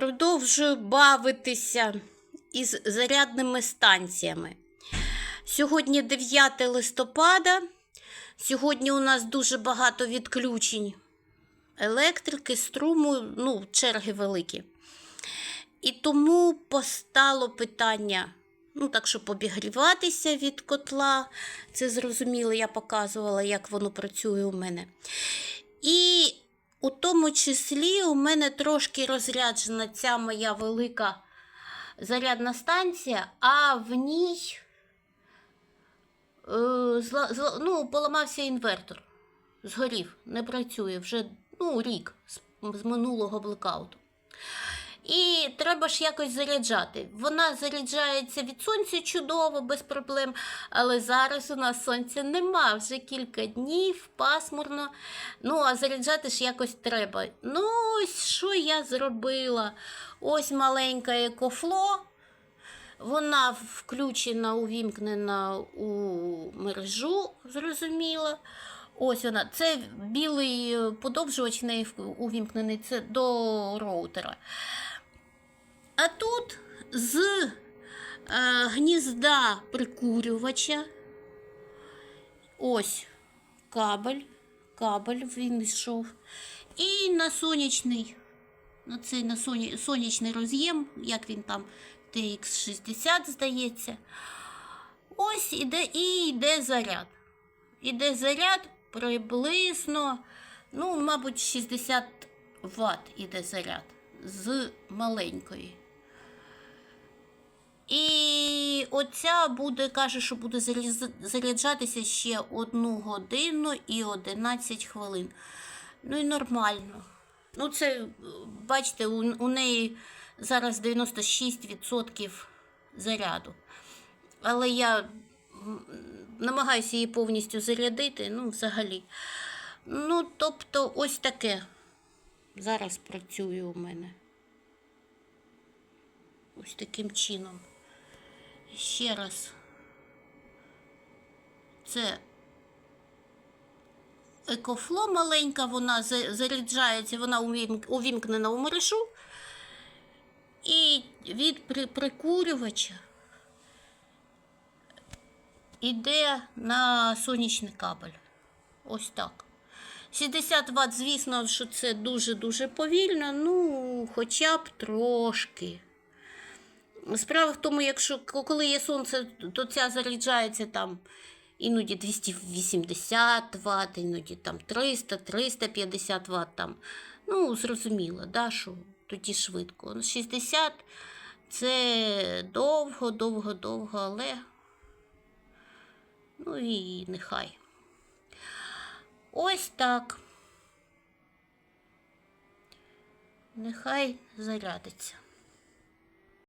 Продовжую бавитися із зарядними станціями. Сьогодні 9 листопада. Сьогодні у нас дуже багато відключень електрики, струму, ну, черги великі. І тому постало питання, ну, так, щоб обігріватися від котла. Це зрозуміло, я показувала, як воно працює у мене. І у тому числі у мене трошки розряджена ця моя велика зарядна станція, а в ній е, ну, поламався інвертор. Згорів, не працює вже ну, рік з минулого блекауту. І треба ж якось заряджати. Вона заряджається від сонця чудово, без проблем. Але зараз у нас сонця нема, вже кілька днів, пасмурно. Ну, а заряджати ж якось треба. Ну, ось що я зробила. Ось маленьке екофло. Вона включена, увімкнена у мережу, зрозуміло. Ось вона. Це білий подовжувач неї увімкнений це до роутера. А тут з е, гнізда прикурювача ось кабель, кабель він йшов. І на сонячний, на цей на соня, сонячний роз'єм, як він там, TX60, здається. Ось іде і йде заряд. Іде заряд приблизно, ну, мабуть, 60 Вт іде заряд з маленької. І оця буде, каже, що буде заряджатися ще 1 годину і 11 хвилин. Ну і нормально. Ну, це, бачите, у, у неї зараз 96% заряду. Але я намагаюся її повністю зарядити, ну, взагалі. Ну, тобто, ось таке зараз працює у мене. Ось таким чином. Ще раз. Це екофло маленька, вона заряджається, вона увімкнена у мережу. І від прикурювача іде на сонячний кабель. Ось так. 60 Вт, звісно, що це дуже-дуже повільно, ну, хоча б трошки. Справа в тому, якщо коли є сонце, то ця заряджається там іноді 280 Вт, іноді там 300, 350 Вт. Там. Ну, зрозуміло, да, що тоді швидко. Ну, 60 це довго, довго, довго, але ну і нехай. Ось так. Нехай зарядиться.